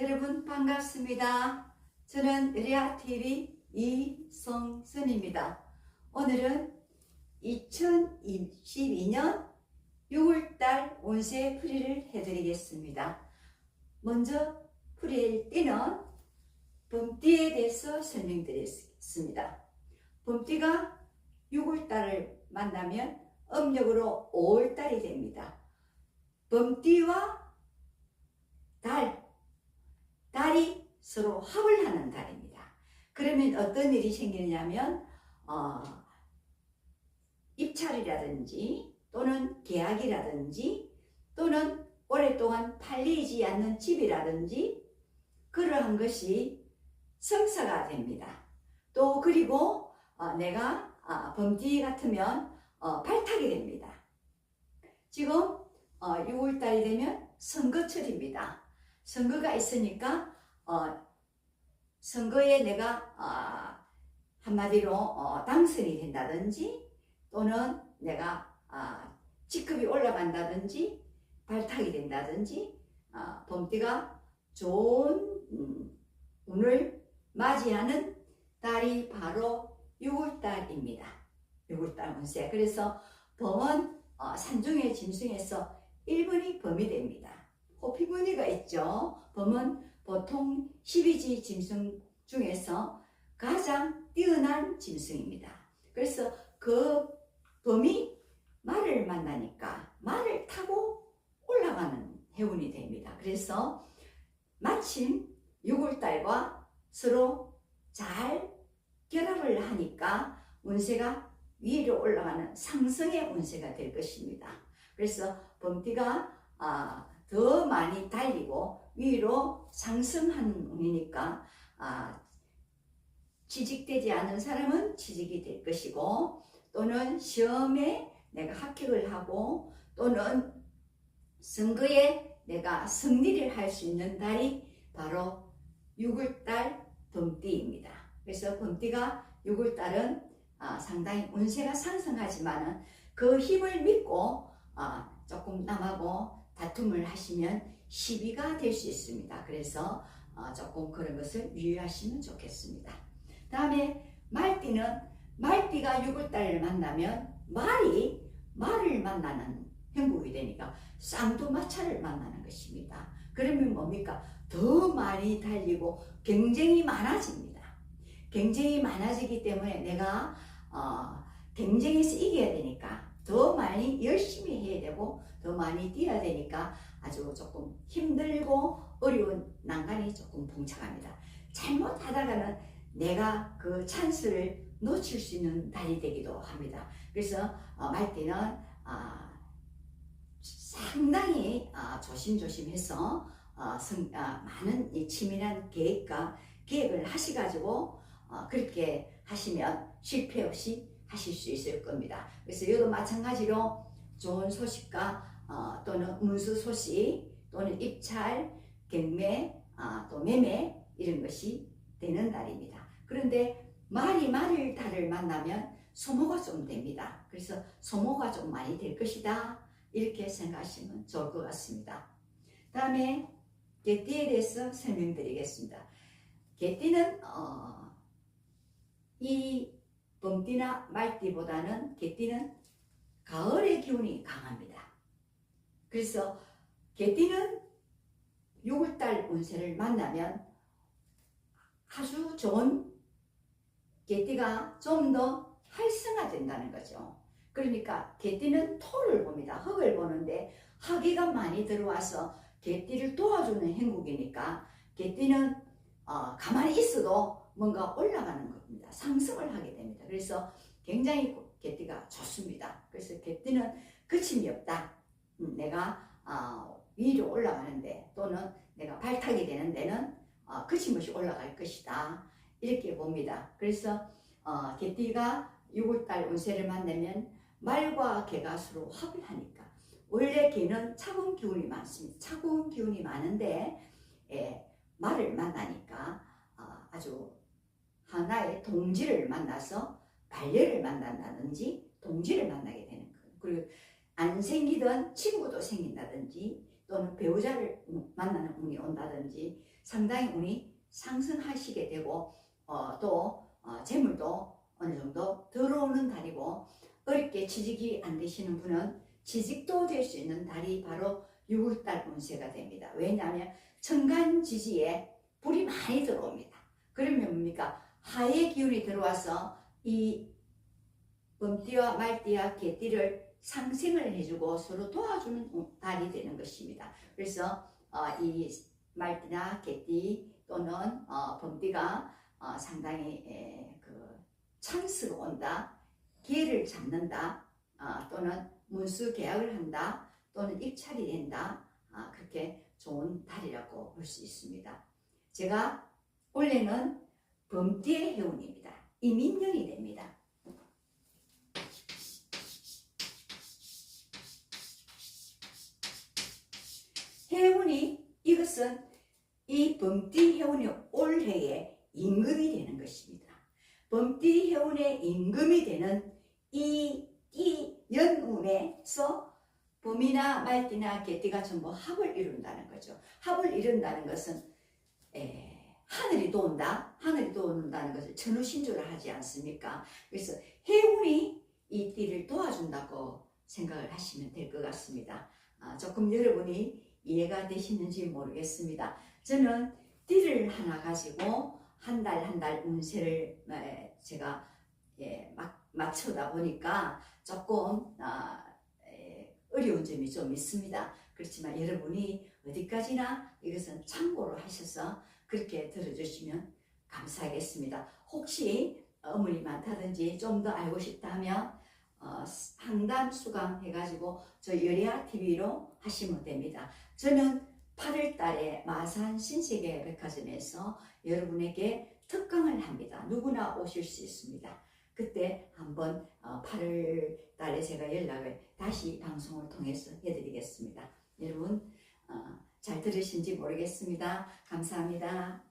여러분 반갑습니다. 저는 리아TV 이성선입니다. 오늘은 2022년 6월달 운세 풀이를 해드리겠습니다. 먼저 풀이를 띠는 봄띠에 대해서 설명드리겠습니다. 봄띠가 6월달을 만나면 음력으로 5월달이 됩니다. 봄띠와 달, 달이 서로 합을 하는 달입니다. 그러면 어떤 일이 생기냐면 어, 입찰이라든지 또는 계약이라든지 또는 오랫동안 팔리지 않는 집이라든지 그러한 것이 성사가 됩니다. 또 그리고 어, 내가 어, 범띠 같으면 어, 발탁이 됩니다. 지금 6월달이 되면 선거철입니다. 선거가 있으니까 선거에 내가 한마디로 당선이 된다든지 또는 내가 직급이 올라간다든지 발탁이 된다든지 범띠가 좋은 음, 운을 맞이하는 달이 바로 6월달입니다. 6월달 운세. 그래서 범은 어, 산중의 짐승에서 1번이 범이 됩니다. 호피무늬가 있죠. 범은 보통 12지 짐승 중에서 가장 뛰어난 짐승입니다. 그래서 그 범이 말을 만나니까 말을 타고 올라가는 해운이 됩니다. 그래서 마침 6월달과 서로 잘 결합을 하니까 운세가 위로 올라가는 상승의 운세가 될 것입니다. 그래서 범띠가 아, 더 많이 달리고 위로 상승하는 운이니까 아, 취직되지 않은 사람은 취직이 될 것이고 또는 시험에 내가 합격을 하고 또는 선거에 내가 승리를 할 수 있는 달이 바로 6월달 범띠입니다. 그래서 범띠가 6월달은 아, 상당히 운세가 상승하지만 그 힘을 믿고 아, 조금 남하고 다툼을 하시면 시비가 될 수 있습니다. 그래서 어, 조금 그런 것을 유의하시면 좋겠습니다. 다음에 말띠는 말띠가 6월달을 만나면 말이 말을 만나는 행복이 되니까 쌍두마차를 만나는 것입니다. 그러면 뭡니까? 더 많이 달리고 경쟁이 많아집니다. 경쟁이 많아지기 때문에 내가 어, 경쟁에서 이겨야 되니까 더 많이 열심히 해야 되고 더 많이 뛰어야 되니까 아주 조금 힘들고 어려운 난간이 조금 봉착합니다. 잘못하다가는 내가 그 찬스를 놓칠 수 있는 달이 되기도 합니다. 그래서 어, 말때는 어, 상당히 어, 조심조심해서 어, 성, 어, 많은 이 치밀한 계획과 계획을 하시가지고 어, 그렇게 하시면 실패 없이 하실 수 있을 겁니다. 그래서 이도 마찬가지로 좋은 소식과 어, 또는 운수 소식 또는 입찰, 경매, 어, 또 매매 이런 것이 되는 달입니다. 그런데 말이 말을 달을 만나면 소모가 좀 됩니다. 그래서 소모가 좀 많이 될 것이다. 이렇게 생각하시면 좋을 것 같습니다. 다음에 개띠에 대해서 설명드리겠습니다. 개띠는 어, 이 봄띠나 말띠보다는 개띠는 가을의 기운이 강합니다. 그래서 개띠는 6월달 운세를 만나면 아주 좋은 개띠가 좀 더 활성화된다는 거죠. 그러니까 개띠는 토를 봅니다. 흙을 보는데 화기가 많이 들어와서 개띠를 도와주는 행국이니까 개띠는 어, 가만히 있어도 뭔가 올라가는 겁니다. 상승을 하게 됩니다. 그래서 굉장히 개띠가 좋습니다. 그래서 개띠는 그침이 없다. 음, 내가 어, 위로 올라가는데 또는 내가 발탁이 되는 데는 어, 그침없이 올라갈 것이다. 이렇게 봅니다. 그래서 어, 개띠가 6월달 운세를 만나면 말과 개가 서로 합을 하니까 원래 개는 차가운 기운이 많습니다. 차가운 기운이 많은데 예, 말을 만나니까 어, 아주 하나의 동지를 만나서 반려를 만난다든지 동지를 만나게 되는 거예요. 그리고 안 생기던 친구도 생긴다든지 또는 배우자를 만나는 운이 온다든지 상당히 운이 상승하시게 되고 어, 또 어, 재물도 어느 정도 들어오는 달이고 어렵게 취직이 안 되시는 분은 취직도 될 수 있는 달이 바로 6월달 운세가 됩니다. 왜냐하면 천간지지에 불이 많이 들어옵니다. 그러면 뭡니까? 하의 기운이 들어와서 이 범띠와 말띠와 개띠를 상생을 해주고 서로 도와주는 달이 되는 것입니다. 그래서 어, 이 말띠나 개띠 또는 어, 범띠가 어, 상당히 에, 그 찬스가 온다, 기회를 잡는다, 아, 또는 문수 계약을 한다, 또는 입찰이 된다, 아, 그렇게 좋은 달이라고 볼 수 있습니다. 제가 올해는 범띠의 해운입니다. 이민년이 됩니다. 해운이 이것은 이 범띠 해운이 올해의 임금이 되는 것입니다. 범띠 해운의 임금이 되는 이, 이 연운에서 봄이나 말띠나 개띠가 전부 합을 이룬다는 거죠. 합을 이룬다는 것은 에, 하늘이 도운다, 하늘이 도운다는 것을 천우신조를 하지 않습니까? 그래서 해운이 이 띠를 도와준다고 생각을 하시면 될 것 같습니다. 아, 조금 여러분이 이해가 되시는지 모르겠습니다. 저는 띠를 하나 가지고 한 달 한 달 운세를 에, 제가 예, 막, 맞추다 보니까 조금 아, 에, 어려운 점이 좀 있습니다. 그렇지만 여러분이 어디까지나 이것은 참고를 하셔서 그렇게 들어주시면 감사하겠습니다. 혹시 어머니 많다든지 좀 더 알고 싶다면 어, 상담 수강 해가지고 저 여리아 TV로 하시면 됩니다. 저는 8월 달에 마산 신세계 백화점에서 여러분에게 특강을 합니다. 누구나 오실 수 있습니다. 그때 한번 어, 8월 달에 제가 연락을 다시 방송을 통해서 해드리겠습니다. 여러분 어, 잘 들으신지 모르겠습니다. 감사합니다.